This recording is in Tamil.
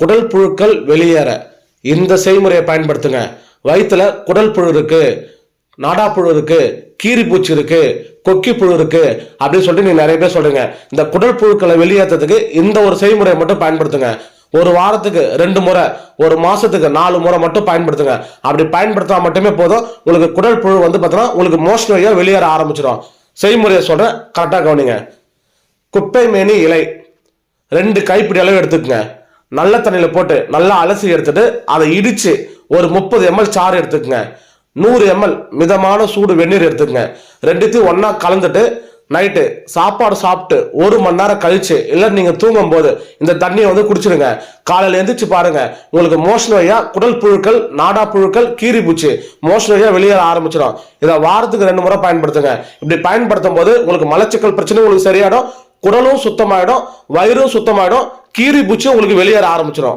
குடல் புழுக்கள் வெளியேற. இந்த செய்முறையை பயன்படுத்துங்க. வயிற்றுல குடல் புழு இருக்கு நாடா புழு இருக்கு கீரி பூச்சி இருக்கு கொக்கி புழு இருக்கு அப்படின்னு சொல்லிட்டு நீங்க நிறைய பேர் சொல்றீங்க. இந்த குடல் புழுக்களை வெளியேற்றதுக்கு இந்த ஒரு செய்முறையை மட்டும் பயன்படுத்துங்க. ஒரு வாரத்துக்கு ரெண்டு முறை ஒரு மாசத்துக்கு நாலு முறை மட்டும் பயன்படுத்துங்க. அப்படி பயன்படுத்தா மட்டுமே போதும். உங்களுக்கு குடல் புழு வந்து பார்த்தீங்கன்னா உங்களுக்கு மோஷன் வழியாக வெளியேற ஆரம்பிச்சிடும். செய்முறையை சொல்றேன் கரெக்டாக கவனிங்க. குப்பை மேனி இலை ரெண்டு கைப்பிடி அளவு எடுத்துக்கங்க. நல்ல தண்ணியில் போட்டு நல்லா அலசி எடுத்துட்டு அதை இடித்து ஒரு முப்பது எம்எல் சாறு எடுத்துக்கங்க. நூறு எம்எல் மிதமான சூடு வெந்நீர் எடுத்துக்கங்க. ரெண்டுத்தையும் ஒன்றா கலந்துட்டு நைட்டு சாப்பாடு சாப்பிட்டு ஒரு மணி நேரம் கழிச்சு இல்லை நீங்கள் தூங்கும் போது இந்த தண்ணியை வந்து குடிச்சிடுங்க. காலையில் எந்திரிச்சு பாருங்க. உங்களுக்கு மோஷன் வழியாக குடல் புழுக்கள் நாடா புழுக்கள் கீரி பூச்சி மோஷன் வழியாக வெளியேற ஆரம்பிச்சிடும். இதை வாரத்துக்கு ரெண்டு முறை பயன்படுத்துங்க. இப்படி பயன்படுத்தும் போது உங்களுக்கு மலச்சிக்கல் பிரச்சனை உங்களுக்கு சரியாயிடும். குடலும் சுத்தமாயிடும். வயிறும் சுத்தமாயிடும். கீரி பூச்சி உங்களுக்கு வெளியேற ஆரம்பிச்சிடும்